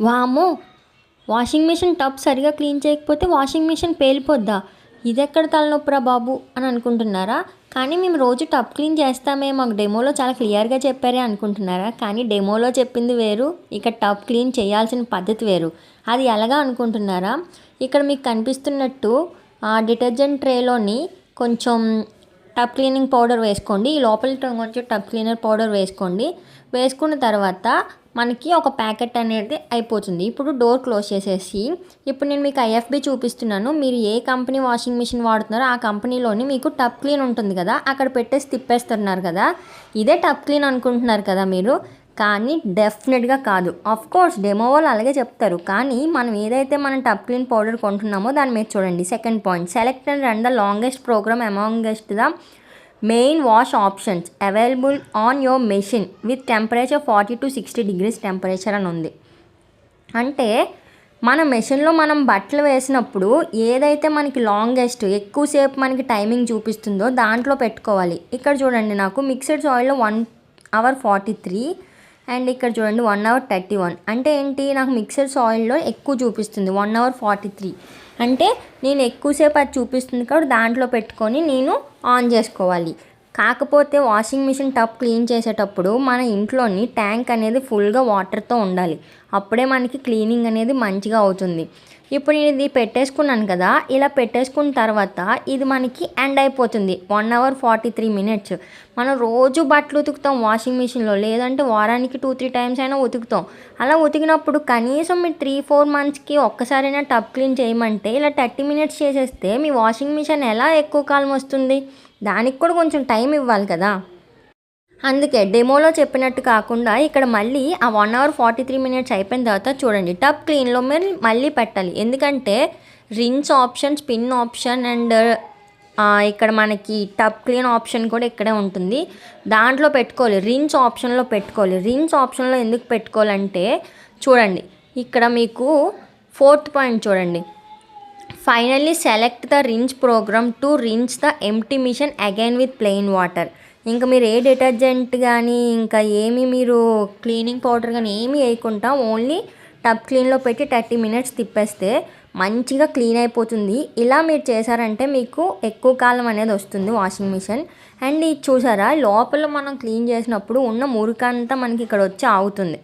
వామో washing machine tub సరిగా clean చేయకపోతే వాషింగ్ మిషన్ పేలిపోద్దా? ఇదెక్కడ తలనొప్పిరా బాబు? అని అనుకుంటున్నారా? కానీ మేము రోజు టబ్ క్లీన్ చేస్తామే మాకు డెమోలో చాలా క్లియర్గా చెప్పారే అనుకుంటున్నారా? కానీ డెమోలో చెప్పింది వేరు ఇక టబ్ క్లీన్ చేయాల్సిన పద్ధతి వేరు. అది ఎలాగా అనుకుంటున్నారా? ఇక్కడ మీకు కనిపిస్తున్నట్టు ఆ డిటర్జెంట్ ట్రేలోని కొంచెం టబ్ క్లీనింగ్ పౌడర్ వేసుకోండి. ఈ లోపల కొంచెం టబ్ క్లీనర్ పౌడర్ వేసుకోండి. వేసుకున్న తర్వాత మనకి ఒక ప్యాకెట్ అనేది అయిపోతుంది. ఇప్పుడు డోర్ క్లోజ్ చేసేసి ఇప్పుడు నేను మీకు ఐఎఫ్బి చూపిస్తున్నాను. మీరు ఏ కంపెనీ వాషింగ్ మిషన్ వాడుతున్నారో ఆ కంపెనీలోని మీకు టబ్ క్లీన్ ఉంటుంది కదా అక్కడ పెట్టేసి తిప్పేస్తున్నారు కదా. ఇదే టబ్ క్లీన్ అనుకుంటున్నారు కదా మీరు. కానీ డెఫినెట్గా కాదు. ఆఫ్ కోర్స్ డెమో వాళ్ళు అలాగే చెప్తారు. కానీ మనం ఏదైతే మనం టప్ క్లీన్ పౌడర్ కొంటున్నామో దాని మీద చూడండి. Second point select and run the longest programme amongst the main wash options available on your machine with temperature forty to sixty degrees temperature అని ఉంది. అంటే మన మెషిన్లో మనం బట్టలు వేసినప్పుడు ఏదైతే మనకి లాంగెస్ట్ ఎక్కువసేపు మనకి టైమింగ్ చూపిస్తుందో దాంట్లో పెట్టుకోవాలి. ఇక్కడ చూడండి నాకు మిక్సడ్ ఆయిల్లో one hour forty three and ఇక్కడ చూడండి వన్ అవర్ థర్టీ వన్ అంటే ఏంటి? నాకు మిక్సర్ సాయిల్లో ఎక్కువ చూపిస్తుంది. వన్ అవర్ ఫార్టీ త్రీ అంటే నేను ఎక్కువసేపు అది చూపిస్తుంది కాబట్టి దాంట్లో పెట్టుకొని నేను ఆన్ చేసుకోవాలి. కాకపోతే వాషింగ్ మిషన్ టప్ క్లీన్ చేసేటప్పుడు మన ఇంట్లోని ట్యాంక్ అనేది ఫుల్గా వాటర్తో ఉండాలి. అప్పుడే మనకి క్లీనింగ్ అనేది మంచిగా అవుతుంది. ఇప్పుడు నేను ఇది పెట్టేసుకున్నాను కదా ఇలా పెట్టేసుకున్న తర్వాత ఇది మనకి ఎండ్ అయిపోతుంది. One hour forty three minutes. మనం రోజు బట్టలు ఉతుకుతాం వాషింగ్ మిషన్లో లేదంటే వారానికి టూ త్రీ టైమ్స్ అయినా ఉతుకుతాం. అలా ఉతికినప్పుడు కనీసం మీరు త్రీ ఫోర్ మంత్స్కి ఒక్కసారైనా టబ్ క్లీన్ చేయమంటే ఇలా థర్టీ మినిట్స్ చేసేస్తే మీ వాషింగ్ మిషన్ ఎలా ఎక్కువ కాలం వస్తుంది? దానికి కూడా కొంచెం టైం ఇవ్వాలి కదా. అందుకే డెమోలో చెప్పినట్టు కాకుండా ఇక్కడ మళ్ళీ ఆ one hour forty three minutes అయిపోయిన తర్వాత చూడండి టబ్ క్లీన్లో మీరు మళ్ళీ పెట్టాలి. ఎందుకంటే rinse option spin option and ఇక్కడ మనకి టబ్ క్లీన్ ఆప్షన్ కూడా ఇక్కడే ఉంటుంది. దాంట్లో పెట్టుకోవాలి రిన్స్ ఆప్షన్లో పెట్టుకోవాలి. రిన్స్ ఆప్షన్లో ఎందుకు పెట్టుకోవాలంటే చూడండి ఇక్కడ మీకు ఫోర్త్ పాయింట్ చూడండి. Finally select the rinse program to rinse the empty machine again with plain water ఇంకా మీరు ఏ డిటర్జెంట్ కానీ ఇంకా ఏమి మీరు క్లీనింగ్ పౌడర్ కానీ ఏమి వేయకుండా ఓన్లీ టబ్ క్లీన్లో పెట్టి థర్టీ మినిట్స్ తిప్పేస్తే మంచిగా క్లీన్ అయిపోతుంది. ఇలా మీరు చేశారంటే మీకు ఎక్కువ కాలం అనేది వస్తుంది వాషింగ్ మిషన్. అండ్ ఇది చూసారా లోపల మనం క్లీన్ చేసినప్పుడు ఉన్న మురికంతా మనకి ఇక్కడ వచ్చి ఆగుతుంది.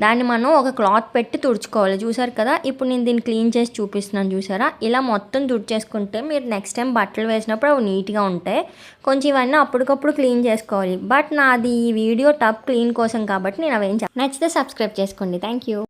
దాన్ని మనం ఒక క్లాత్ పెట్టి తుడుచుకోవాలి. చూసారు కదా? ఇప్పుడు నేను దీన్ని క్లీన్ చేసి చూపిస్తున్నాను చూసారా? ఇలా మొత్తం తుడిచేసుకుంటే మీరు నెక్స్ట్ టైం బట్టలు వేసినప్పుడు అవి నీట్గా ఉంటాయి. కొంచెం ఇవన్నీ అప్పటికప్పుడు క్లీన్ చేసుకోవాలి. బట్ నాది ఈ వీడియో టప్ క్లీన్ కోసం కాబట్టి నేను అవేం నచ్చితే సబ్స్క్రైబ్ చేసుకోండి. Thank you.